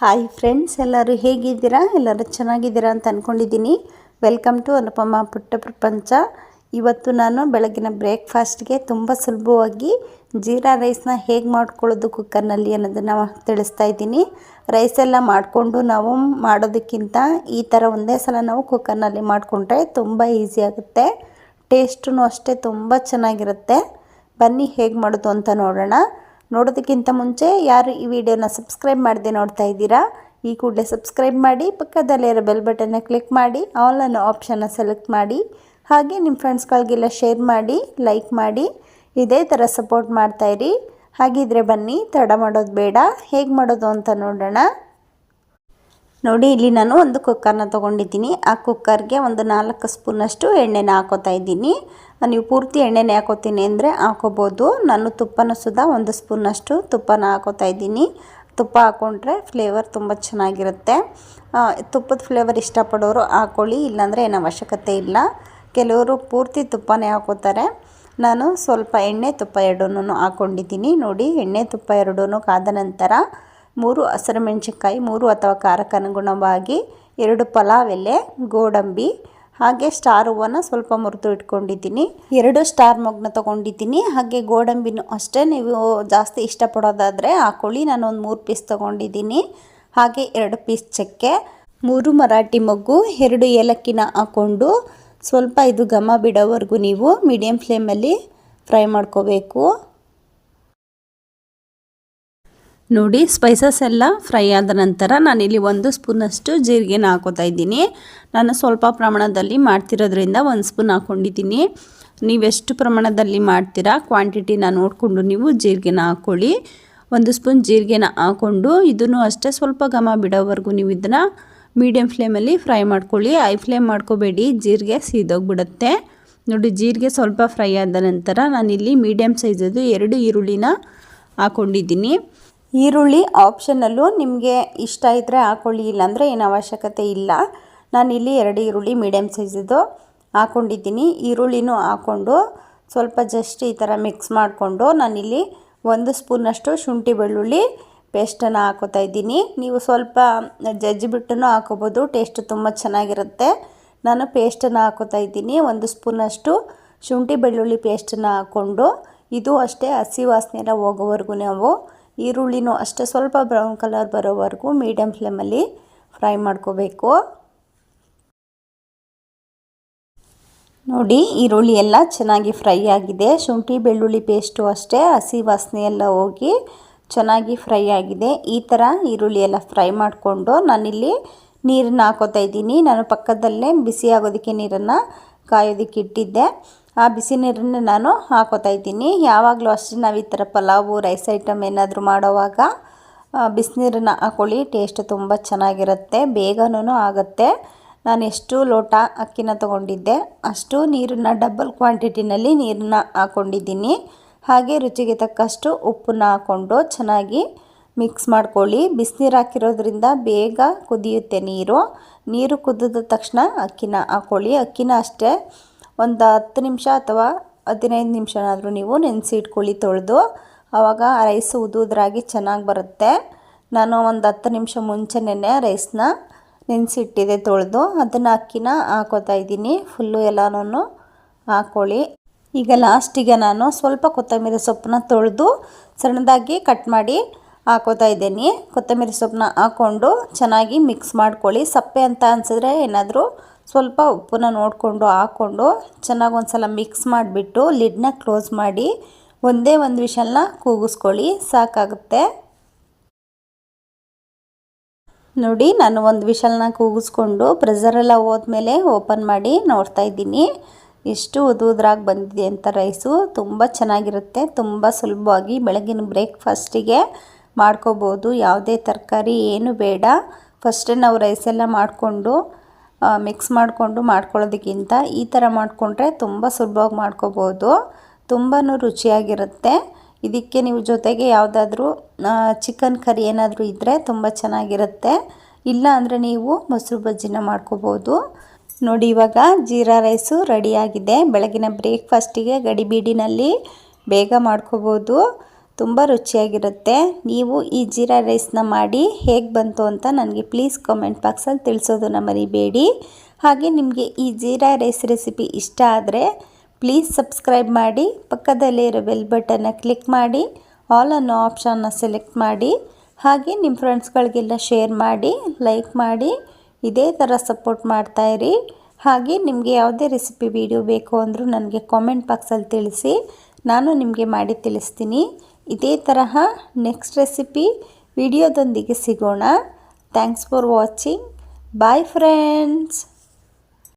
Hi friends ಎಲ್ಲರೂ ಹೇಗಿದ್ದೀರಾ? ಎಲ್ಲರೂ ಚೆನ್ನಾಗಿದ್ದೀರಾ ಅಂತ ಅಂದ್ಕೊಂಡಿದ್ದೀನಿ ವೆಲ್ಕಮ್ ಟು ಅನುಪಮ ಪುಟ್ಟ ಪ್ರಪಂಚ ಇವತ್ತು ನಾನು ಬೆಳಗಿನ ಬ್ರೇಕ್ಫಾಸ್ಟ್ಗೆ ತುಂಬ ಸುಲಭವಾಗಿ ಜೀರಾ ರೈಸ್ನ ಹೇಗೆ ಮಾಡ್ಕೊಳ್ಳೋದು ಕುಕ್ಕರ್ನಲ್ಲಿ ಅನ್ನೋದನ್ನು ತಿಳಿಸ್ತಾ ಇದ್ದೀನಿ. ರೈಸ್ ಎಲ್ಲ ಮಾಡಿಕೊಂಡು ನಾವು ಮಾಡೋದಕ್ಕಿಂತ ಈ ಥರ ಒಂದೇ ಸಲ ನಾವು ಕುಕ್ಕರ್ನಲ್ಲಿ ಮಾಡಿಕೊಂಡ್ರೆ ತುಂಬ ಈಸಿ ಆಗುತ್ತೆ. ಟೇಸ್ಟೂ ಅಷ್ಟೇ ತುಂಬ ಚೆನ್ನಾಗಿರುತ್ತೆ. ಬನ್ನಿ ಹೇಗೆ ಮಾಡೋದು ಅಂತ ನೋಡೋಣ. ನೋಡೋದಕ್ಕಿಂತ ಮುಂಚೆ ಯಾರು ಈ ವಿಡಿಯೋನ ಸಬ್ಸ್ಕ್ರೈಬ್ ಮಾಡದೆ ನೋಡ್ತಾ ಇದ್ದೀರಾ, ಈ ಕೂಡಲೇ ಸಬ್ಸ್ಕ್ರೈಬ್ ಮಾಡಿ ಪಕ್ಕದಲ್ಲಿರೋ ಬೆಲ್ ಬಟನ್ನ ಕ್ಲಿಕ್ ಮಾಡಿ, ಆಲ್ ಅನ್ನೋ ಆಪ್ಷನ್ನ ಸೆಲೆಕ್ಟ್ ಮಾಡಿ, ಹಾಗೆ ನಿಮ್ಮ ಫ್ರೆಂಡ್ಸ್ಗಳಿಗೆಲ್ಲ ಶೇರ್ ಮಾಡಿ, ಲೈಕ್ ಮಾಡಿ, ಇದೇ ಥರ ಸಪೋರ್ಟ್ ಮಾಡ್ತಾಯಿರಿ ಹಾಗಿದ್ರೆ ಬನ್ನಿ, ತಡ ಮಾಡೋದು ಬೇಡ, ಹೇಗೆ ಮಾಡೋದು ಅಂತ ನೋಡೋಣ. ನೋಡಿ, ಇಲ್ಲಿ ನಾನು ಒಂದು ಕುಕ್ಕರ್ನ ತೊಗೊಂಡಿದ್ದೀನಿ. ಆ ಕುಕ್ಕರ್ಗೆ ಒಂದು ನಾಲ್ಕು ಸ್ಪೂನಷ್ಟು ಎಣ್ಣೆನ ಹಾಕೋತಾ ಇದ್ದೀನಿ. ನೀವು ಪೂರ್ತಿ ಎಣ್ಣೆನೇ ಹಾಕೋತೀನಿ ಅಂದರೆ ಹಾಕೋಬೋದು. ನಾನು ತುಪ್ಪನ ಸುಧಾ ಒಂದು ಸ್ಪೂನಷ್ಟು ತುಪ್ಪನ ಹಾಕೋತಾ ಇದ್ದೀನಿ. ತುಪ್ಪ ಹಾಕ್ಕೊಂಡ್ರೆ ಫ್ಲೇವರ್ ತುಂಬ ಚೆನ್ನಾಗಿರುತ್ತೆ. ತುಪ್ಪದ ಫ್ಲೇವರ್ ಇಷ್ಟಪಡೋರು ಹಾಕ್ಕೊಳ್ಳಿ ಇಲ್ಲಾಂದರೆ ಏನು ಅವಶ್ಯಕತೆ ಇಲ್ಲ. ಕೆಲವರು ಪೂರ್ತಿ ತುಪ್ಪನೇ ಹಾಕೋತಾರೆ. ನಾನು ಸ್ವಲ್ಪ ಎಣ್ಣೆ, ತುಪ್ಪ ಎರಡೂ ಹಾಕ್ಕೊಂಡಿದ್ದೀನಿ ನೋಡಿ, ಎಣ್ಣೆ, ತುಪ್ಪ ಎರಡೂ ಕಾದ ನಂತರ ಮೂರು ಹಸಿರು ಮೆಣಸಿನ್ಕಾಯಿ, ಮೂರು ಅಥವಾ ಖಾರಕ್ಕನುಗುಣವಾಗಿ ಎರಡು ಪಲಾವ್ ಎಲೆ, ಗೋಡಂಬಿ ಹಾಗೆ ಸ್ಟಾರ್ ಹೂವನ್ನು ಸ್ವಲ್ಪ ಮುರಿದು ಇಟ್ಕೊಂಡಿದ್ದೀನಿ. ಎರಡು ಸ್ಟಾರ್ ಮಗ್ನ ತೊಗೊಂಡಿದ್ದೀನಿ. ಹಾಗೆ ಗೋಡಂಬಿನೂ ಅಷ್ಟೇ. ನೀವು ಜಾಸ್ತಿ ಇಷ್ಟಪಡೋದಾದರೆ ಹಾಕೊಳ್ಳಿ ನಾನು ಒಂದು ಮೂರು ಪೀಸ್ ತೊಗೊಂಡಿದ್ದೀನಿ. ಹಾಗೆ ಎರಡು ಪೀಸ್ ಚಕ್ಕೆ, ಮೂರು ಮರಾಠಿ ಮಗ್ಗು, ಎರಡು ಏಲಕ್ಕಿನ ಹಾಕ್ಕೊಂಡು ಸ್ವಲ್ಪ ಇದು ಘಮ ಬಿಡೋವರೆಗೂ ನೀವು ಮೀಡಿಯಮ್ ಫ್ಲೇಮಲ್ಲಿ ಫ್ರೈ ಮಾಡ್ಕೋಬೇಕು. ನೋಡಿ ಸ್ಪೈಸಸ್ ಎಲ್ಲ ಫ್ರೈ ಆದ ನಂತರ ನಾನಿಲ್ಲಿ ಒಂದು ಸ್ಪೂನಷ್ಟು ಜೀರಿಗೆನ ಹಾಕೋತಾ ಇದ್ದೀನಿ. ನಾನು ಸ್ವಲ್ಪ ಪ್ರಮಾಣದಲ್ಲಿ ಮಾಡ್ತಿರೋದ್ರಿಂದ ಒಂದು ಸ್ಪೂನ್ ಹಾಕ್ಕೊಂಡಿದ್ದೀನಿ ನೀವೆಷ್ಟು ಪ್ರಮಾಣದಲ್ಲಿ ಮಾಡ್ತೀರಾ ಕ್ವಾಂಟಿಟಿನ ನೋಡಿಕೊಂಡು ನೀವು ಜೀರಿಗೆನ ಹಾಕ್ಕೊಳ್ಳಿ ಒಂದು ಸ್ಪೂನ್ ಜೀರಿಗೆನ ಹಾಕ್ಕೊಂಡು ಇದನ್ನು ಅಷ್ಟೇ ಸ್ವಲ್ಪ ಘಮ ಬಿಡೋವರೆಗೂ ನೀವು ಇದನ್ನು ಮೀಡಿಯಮ್ ಫ್ಲೇಮಲ್ಲಿ ಫ್ರೈ ಮಾಡ್ಕೊಳ್ಳಿ. ಹೈ ಫ್ಲೇಮ್ ಮಾಡ್ಕೋಬೇಡಿ, ಜೀರಿಗೆ ಸೀದೋಗ್ಬಿಡುತ್ತೆ. ನೋಡಿ, ಜೀರಿಗೆ ಸ್ವಲ್ಪ ಫ್ರೈ ಆದ ನಂತರ ನಾನಿಲ್ಲಿ ಮೀಡಿಯಮ್ ಸೈಜದು ಎರಡು ಈರುಳ್ಳಿನ ಹಾಕ್ಕೊಂಡಿದ್ದೀನಿ ಈರುಳ್ಳಿ ಆಪ್ಷನಲ್ಲು ನಿಮಗೆ ಇಷ್ಟ ಇದ್ದರೆ ಹಾಕ್ಕೊಳ್ಳಿ ಇಲ್ಲಾಂದರೆ ಏನು ಅವಶ್ಯಕತೆ ಇಲ್ಲ. ನಾನಿಲ್ಲಿ ಎರಡು ಈರುಳ್ಳಿ ಮೀಡಿಯಮ್ ಸೈಜಿದ್ದು ಹಾಕ್ಕೊಂಡಿದ್ದೀನಿ ಈರುಳ್ಳಿನೂ ಹಾಕ್ಕೊಂಡು ಸ್ವಲ್ಪ ಜಸ್ಟ್ ಈ ಥರ ಮಿಕ್ಸ್ ಮಾಡಿಕೊಂಡು ನಾನಿಲ್ಲಿ ಒಂದು ಸ್ಪೂನಷ್ಟು ಶುಂಠಿ ಬೆಳ್ಳುಳ್ಳಿ ಪೇಸ್ಟನ್ನು ಹಾಕೋತಾ ಇದ್ದೀನಿ. ನೀವು ಸ್ವಲ್ಪ ಜಜ್ಜಿಬಿಟ್ಟು ಹಾಕೋಬೋದು ಟೇಸ್ಟ್ ತುಂಬ ಚೆನ್ನಾಗಿರುತ್ತೆ. ನಾನು ಪೇಸ್ಟನ್ನು ಹಾಕೋತಾ ಇದ್ದೀನಿ. ಒಂದು ಸ್ಪೂನಷ್ಟು ಶುಂಠಿ ಬೆಳ್ಳುಳ್ಳಿ ಪೇಸ್ಟನ್ನು ಹಾಕ್ಕೊಂಡು ಇದು ಅಷ್ಟೇ ಹಸಿ ವಾಸನೆ ಎಲ್ಲ ಹೋಗೋವರೆಗೂ ನಾವು ಈರುಳ್ಳಿನೂ ಅಷ್ಟೇ ಸ್ವಲ್ಪ ಬ್ರೌನ್ ಕಲರ್ ಬರೋವರೆಗೂ ಮೀಡಿಯಮ್ ಫ್ಲೇಮಲ್ಲಿ ಫ್ರೈ ಮಾಡ್ಕೋಬೇಕು. ನೋಡಿ, ಈರುಳ್ಳಿ ಎಲ್ಲ ಚೆನ್ನಾಗಿ ಫ್ರೈ ಆಗಿದೆ. ಶುಂಠಿ, ಬೆಳ್ಳುಳ್ಳಿ ಪೇಸ್ಟು ಅಷ್ಟೇ, ಹಸಿ ವಾಸನೆ ಎಲ್ಲ ಹೋಗಿ ಚೆನ್ನಾಗಿ ಫ್ರೈ ಆಗಿದೆ. ಈ ಥರ ಈರುಳ್ಳಿ ಎಲ್ಲ ಫ್ರೈ ಮಾಡಿಕೊಂಡು ನಾನಿಲ್ಲಿ ನೀರನ್ನು ಹಾಕೋತಾ ಇದ್ದೀನಿ. ನಾನು ಪಕ್ಕದಲ್ಲೇ ಬಿಸಿ ಆಗೋದಕ್ಕೆ ನೀರನ್ನು ಕಾಯೋದಕ್ಕೆ ಇಟ್ಟಿದ್ದೆ. ಆ ಬಿಸಿ ನೀರನ್ನು ನಾನು ಹಾಕೋತಾ ಇದ್ದೀನಿ. ಯಾವಾಗಲೂ ಅಷ್ಟೇ ನಾವು ಈ ಥರ ಪಲಾವು, ರೈಸ್ ಐಟಮ್ ಏನಾದರೂ ಮಾಡೋವಾಗ ಬಿಸಿನೀರನ್ನ ಹಾಕೊಳ್ಳಿ. ಟೇಸ್ಟ್ ತುಂಬ ಚೆನ್ನಾಗಿರುತ್ತೆ. ಬೇಗನೂ ಆಗುತ್ತೆ. ನಾನು ಎಷ್ಟು ಲೋಟ ಅಕ್ಕಿನ ತೊಗೊಂಡಿದ್ದೆ. ಅಷ್ಟು ನೀರನ್ನ ಡಬಲ್ ಕ್ವಾಂಟಿಟಿನಲ್ಲಿ ನೀರನ್ನ ಹಾಕ್ಕೊಂಡಿದ್ದೀನಿ ಹಾಗೆ ರುಚಿಗೆ ತಕ್ಕಷ್ಟು ಉಪ್ಪನ್ನ ಹಾಕ್ಕೊಂಡು ಚೆನ್ನಾಗಿ ಮಿಕ್ಸ್ ಮಾಡ್ಕೊಳ್ಳಿ. ಬಿಸಿನೀರು ಹಾಕಿರೋದ್ರಿಂದ ಬೇಗ ಕುದಿಯುತ್ತೆ ನೀರು. ನೀರು ಕುದಿದ ತಕ್ಷಣ ಅಕ್ಕಿನ ಹಾಕ್ಕೊಳ್ಳಿ ಅಕ್ಕಿನ ಅಷ್ಟೇ ಒಂದು ಹತ್ತು ನಿಮಿಷ ಅಥವಾ ಹದಿನೈದು ನಿಮಿಷನಾದರೂ ನೀವು ನೆನೆಸಿ ಇಟ್ಕೊಳ್ಳಿ ತೊಳೆದು. ಆವಾಗ ರೈಸ್ ಉದುದ್ರಾಗಿ ಚೆನ್ನಾಗಿ ಬರುತ್ತೆ. ನಾನು ಒಂದು ಹತ್ತು ನಿಮಿಷ ಮುಂಚೆನೇ ರೈಸ್ನ ನೆನೆಸಿಟ್ಟಿದೆ ತೊಳೆದು. ಅದನ್ನು ಅಕ್ಕಿನ ಹಾಕೋತಾ ಇದ್ದೀನಿ. ಫುಲ್ಲು ಎಲ್ಲನೂ ಹಾಕ್ಕೊಳ್ಳಿ ಈಗ ಲಾಸ್ಟಿಗೆ ನಾನು ಸ್ವಲ್ಪ ಕೊತ್ತಂಬರಿ ಸೊಪ್ಪನ್ನ ತೊಳೆದು ಸಣ್ಣದಾಗಿ ಕಟ್ ಮಾಡಿ ಹಾಕೋತಾ ಇದ್ದೀನಿ. ಕೊತ್ತಂಬರಿ ಸೊಪ್ಪನ್ನ ಹಾಕ್ಕೊಂಡು ಚೆನ್ನಾಗಿ ಮಿಕ್ಸ್ ಮಾಡ್ಕೊಳ್ಳಿ. ಸಪ್ಪೆ ಅಂತ ಅನಿಸಿದ್ರೆ ಏನಾದರೂ ಸ್ವಲ್ಪ ಉಪ್ಪನ್ನ ನೋಡಿಕೊಂಡು ಹಾಕ್ಕೊಂಡು ಚೆನ್ನಾಗಿ ಒಂದು ಸಲ ಮಿಕ್ಸ್ ಮಾಡಿಬಿಟ್ಟು ಲಿಡ್ನ ಕ್ಲೋಸ್ ಮಾಡಿ ಒಂದೇ ಒಂದು ವಿಷಲ್ನ ಕೂಗಿಸ್ಕೊಳ್ಳಿ. ಸಾಕಾಗುತ್ತೆ. ನೋಡಿ, ನಾನು ಒಂದು ವಿಷಲ್ನ ಕೂಗಿಸ್ಕೊಂಡು ಪ್ರೆಸರೆಲ್ಲ ಹೋದ್ಮೇಲೆ ಓಪನ್ ಮಾಡಿ ನೋಡ್ತಾ ಇದ್ದೀನಿ. ಎಷ್ಟು ಉದುದ್ರಾಗಿ ಬಂದಿದೆ ಅಂತ ರೈಸು ತುಂಬ ಚೆನ್ನಾಗಿರುತ್ತೆ. ತುಂಬ ಸುಲಭವಾಗಿ ಬೆಳಗಿನ ಬ್ರೇಕ್ಫಾಸ್ಟಿಗೆ ಮಾಡ್ಕೋಬೋದು. ಯಾವುದೇ ತರಕಾರಿ ಏನು ಬೇಡ. ಫಸ್ಟೇ ನಾವು ರೈಸೆಲ್ಲ ಮಾಡಿಕೊಂಡು ಮಿಕ್ಸ್ ಮಾಡಿಕೊಂಡು ಮಾಡ್ಕೊಳ್ಳೋದಕ್ಕಿಂತ ಈ ಥರ ಮಾಡಿಕೊಂಡ್ರೆ ತುಂಬ ಸುಲಭವಾಗಿ ಮಾಡ್ಕೋಬೋದು. ತುಂಬಾ ರುಚಿಯಾಗಿರುತ್ತೆ. ಇದಕ್ಕೆ ನೀವು ಜೊತೆಗೆ ಯಾವುದಾದ್ರೂ ಚಿಕನ್ ಕರಿ ಏನಾದರೂ ಇದ್ದರೆ ತುಂಬ ಚೆನ್ನಾಗಿರುತ್ತೆ. ಇಲ್ಲ ಅಂದರೆ ನೀವು ಮೊಸರು ಬಜ್ಜಿನ ಮಾಡ್ಕೋಬೋದು. ನೋಡಿ, ಇವಾಗ ಜೀರಾ ರೈಸು ರೆಡಿಯಾಗಿದೆ ಬೆಳಗಿನ ಬ್ರೇಕ್ಫಾಸ್ಟಿಗೆ ಗಡಿಬೀಡಿನಲ್ಲಿ ಬೇಗ ಮಾಡ್ಕೋಬೋದು. ತುಂಬ ರುಚಿಯಾಗಿರುತ್ತೆ. ನೀವು ಈ ಜೀರಾ ರೈಸ್ನ ಮಾಡಿ ಹೇಗೆ ಬಂತು ಅಂತ ನನಗೆ ಪ್ಲೀಸ್ ಕಾಮೆಂಟ್ ಬಾಕ್ಸಲ್ಲಿ ತಿಳಿಸೋದನ್ನ ಮರಿಬೇಡಿ. ಹಾಗೆ ನಿಮಗೆ ಈ ಜೀರಾ ರೈಸ್ ರೆಸಿಪಿ ಇಷ್ಟ ಆದರೆ ಪ್ಲೀಸ್ ಸಬ್ಸ್ಕ್ರೈಬ್ ಮಾಡಿ, ಪಕ್ಕದಲ್ಲೇ ಇರೋ ಬೆಲ್ ಬಟನ್ನ ಕ್ಲಿಕ್ ಮಾಡಿ, ಆಲ್ ಅನ್ನೋ ಆಪ್ಷನ್ನ ಸೆಲೆಕ್ಟ್ ಮಾಡಿ, ಹಾಗೆ ನಿಮ್ಮ ಫ್ರೆಂಡ್ಸ್ಗಳಿಗೆಲ್ಲ ಶೇರ್ ಮಾಡಿ, ಲೈಕ್ ಮಾಡಿ, ಇದೇ ಥರ ಸಪೋರ್ಟ್ ಮಾಡ್ತಾಯಿರಿ ಹಾಗೆ ನಿಮಗೆ ಯಾವುದೇ ರೆಸಿಪಿ ವಿಡಿಯೋ ಬೇಕು ಅಂದರೂ ನನಗೆ ಕಾಮೆಂಟ್ ಬಾಕ್ಸಲ್ಲಿ ತಿಳಿಸಿ, ನಾನು ನಿಮಗೆ ಮಾಡಿ ತಿಳಿಸ್ತೀನಿ. ಇದೇ ತರಹ ನೆಕ್ಸ್ಟ್ ರೆಸಿಪಿ ವಿಡಿಯೋದೊಂದಿಗೆ ಸಿಗೋಣ. Thanks for watching bye friends